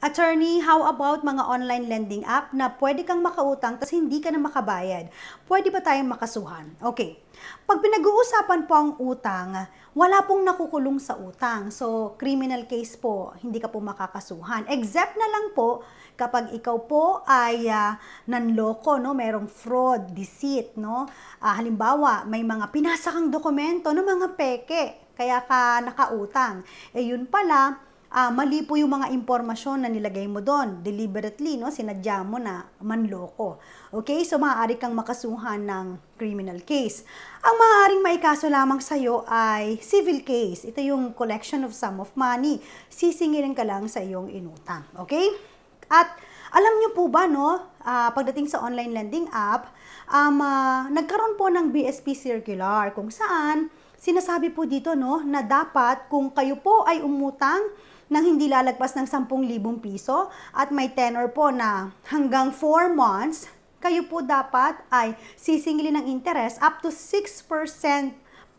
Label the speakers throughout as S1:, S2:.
S1: Attorney, how about mga online lending app na pwede kang makautang tapos hindi ka na makabayad? Pwede ba tayong makasuhan? Okay. Pag pinag-uusapan po ang utang, wala pong nakukulong sa utang. So, criminal case po, hindi ka po makakasuhan. Except na lang po kapag ikaw po ay ah, nanloko, no? Merong fraud, deceit, no? Ah, halimbawa, may mga pinasa kang dokumento ng mga peke, kaya ka nakautang. Eh yun pala, ah, mali po yung mga impormasyon na nilagay mo doon. Deliberately, no? Sinadya mo na manloko. Okay? So, maaari kang makasuhan ng criminal case. Ang maaaring maikaso lamang sa'yo ay civil case. Ito yung collection of sum of money. Sisingilin ka lang sa iyong inutang. Okay? At alam niyo po ba, no, ah, pagdating sa online lending app, um, ah, nagkaroon po ng BSP circular kung saan sinasabi po dito, no, na dapat kung kayo po ay umutang ng hindi lalagpas ng 10,000 piso at may tenor po na hanggang 4 months, kayo po dapat ay sisingilin ng interest up to 6%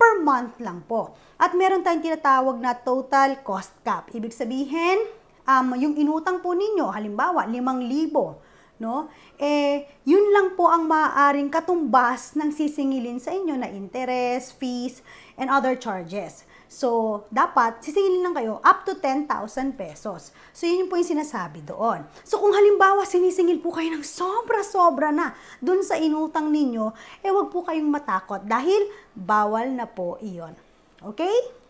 S1: per month lang po. At meron tayong tinatawag na total cost cap. Ibig sabihin, um, yung inutang po ninyo, halimbawa, 5,000, no? Eh, yun lang po ang maaaring katumbas ng sisingilin sa inyo na interest, fees, and other charges. So, dapat sisingilin lang kayo up to 10,000 pesos. So, yun po yung sinasabi doon. So, kung halimbawa sinisingil po kayo ng sobra-sobra na dun sa inutang ninyo, eh wag po kayong matakot dahil bawal na po iyon. Okay?